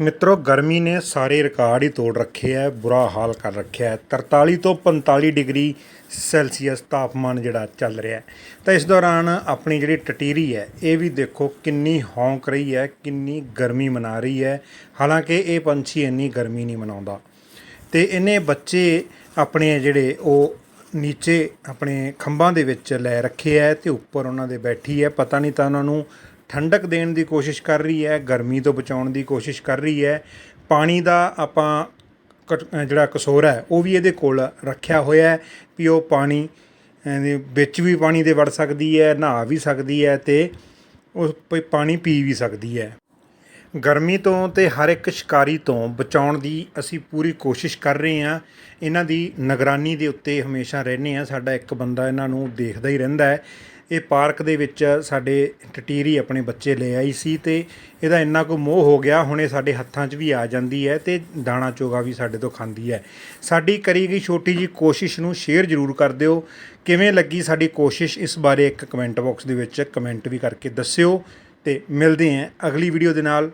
ਮਿੱਤਰੋ, ਗਰਮੀ ਨੇ ਸਾਰੇ ਰਿਕਾਰਡ ਹੀ ਤੋੜ ਰੱਖੇ ਹੈ ਬੁਰਾ ਹਾਲ ਕਰ ਰੱਖਿਆ ਹੈ। 43 ਤੋਂ 45 ਡਿਗਰੀ ਸੈਲਸੀਅਸ ਤਾਪਮਾਨ ਜਿਹੜਾ ਚੱਲ ਰਿਹਾ ਹੈ। ਤਾਂ ਇਸ ਦੌਰਾਨ ਆਪਣੀ ਜਿਹੜੀ ਟਟੀਰੀ ਹੈ, ਇਹ ਵੀ ਦੇਖੋ ਕਿੰਨੀ ਹੌਂਕ ਰਹੀ ਹੈ, ਕਿੰਨੀ ਗਰਮੀ ਮਨਾ ਰਹੀ ਹੈ। ਹਾਲਾਂਕਿ ਇਹ ਪੰਛੀ ਇੰਨੀ ਗਰਮੀ ਨਹੀਂ ਮਨਾਉਂਦਾ। ਤੇ ਇਹਨੇ ਬੱਚੇ ਆਪਣੇ ਜਿਹੜੇ ਉਹ ਨੀਚੇ ਆਪਣੇ ਖੰਭਾਂ ਦੇ ਵਿੱਚ ਲੈ ਰੱਖੇ ਹੈ ਤੇ ਉੱਪਰ ਉਹਨਾਂ ਦੇ ਬੈਠੀ ਹੈ। ਪਤਾ ਨਹੀਂ ਤਾਂ ਉਹਨਾਂ ਨੂੰ ਠੰਡਕ ਦੇਣ ਦੀ ਕੋਸ਼ਿਸ਼ ਕਰ ਰਹੀ ਹੈ, ਗਰਮੀ ਤੋਂ ਬਚਾਉਣ ਦੀ ਕੋਸ਼ਿਸ਼ ਕਰ ਰਹੀ ਹੈ। ਪਾਣੀ ਦਾ ਆਪਾਂ ਕਟ- ਜਿਹੜਾ ਕਸੋਰ ਹੈ, ਉਹ ਵੀ ਇਹਦੇ ਕੋਲ ਰੱਖਿਆ ਹੋਇਆ ਹੈ ਵੀ ਉਹ ਪਾਣੀ ਵਿੱਚ ਵੀ ਪਾਣੀ ਦੇ ਵੜ ਸਕਦੀ ਹੈ, ਨਹਾ ਵੀ ਸਕਦੀ ਹੈ ਤੇ ਉਹ ਪ- ਪਾਣੀ ਪੀ ਵੀ ਸਕਦੀ ਹੈ। ਗਰਮੀ ਤੋਂ ਤੇ ਹਰ ਇੱਕ ਸ਼ਿਕਾਰੀ ਤੋਂ ਬਚਾਉਣ ਦੀ ਅਸੀਂ ਪੂਰੀ ਕੋਸ਼ਿਸ਼ ਕਰ ਰਹੇ ਹਾਂ। ਇਹਨਾਂ ਦੀ ਨਿਗਰਾਨੀ ਦੇ ਉੱਤੇ ਹਮੇਸ਼ਾ ਰਹਿੰਦੇ ਹਾਂ। ਸਾਡਾ ਇੱਕ ਬੰਦਾ ਇਹਨਾਂ ਨੂੰ ਦੇਖਦਾ ਹੀ ਰਹਿੰਦਾ ਹੈ। ਇਹ ਪਾਰਕ ਦੇ ਵਿੱਚ ਸਾਡੇ ਟਟੀਰੀ ਆਪਣੇ ਬੱਚੇ ਲੈ ਆਈ ਸੀ ਤੇ ਇਹਦਾ ਇੰਨਾ ਕੁ ਮੋਹ ਹੋ ਗਿਆ, ਹੁਣ ਇਹ ਸਾਡੇ ਹੱਥਾਂ 'ਚ ਵੀ ਆ ਜਾਂਦੀ ਹੈ ਤੇ ਦਾਣਾ ਚੋਗਾ ਵੀ ਸਾਡੇ ਤੋਂ ਖਾਂਦੀ ਹੈ। ਸਾਡੀ ਕਰੀ ਗਈ ਛੋਟੀ ਜੀ ਕੋਸ਼ਿਸ਼ ਨੂੰ ਸ਼ੇਅਰ ਜ਼ਰੂਰ ਕਰ ਦਿਓ। ਕਿਵੇਂ ਲੱਗੀ ਸਾਡੀ ਕੋਸ਼ਿਸ਼, ਇਸ ਬਾਰੇ ਇੱਕ ਕਮੈਂਟ ਬਾਕਸ ਦੇ ਵਿੱਚ ਕਮੈਂਟ ਵੀ ਕਰਕੇ ਦੱਸਿਓ ਤੇ ਮਿਲਦੇ ਹਾਂ ਅਗਲੀ ਵੀਡੀਓ ਦੇ ਨਾਲ।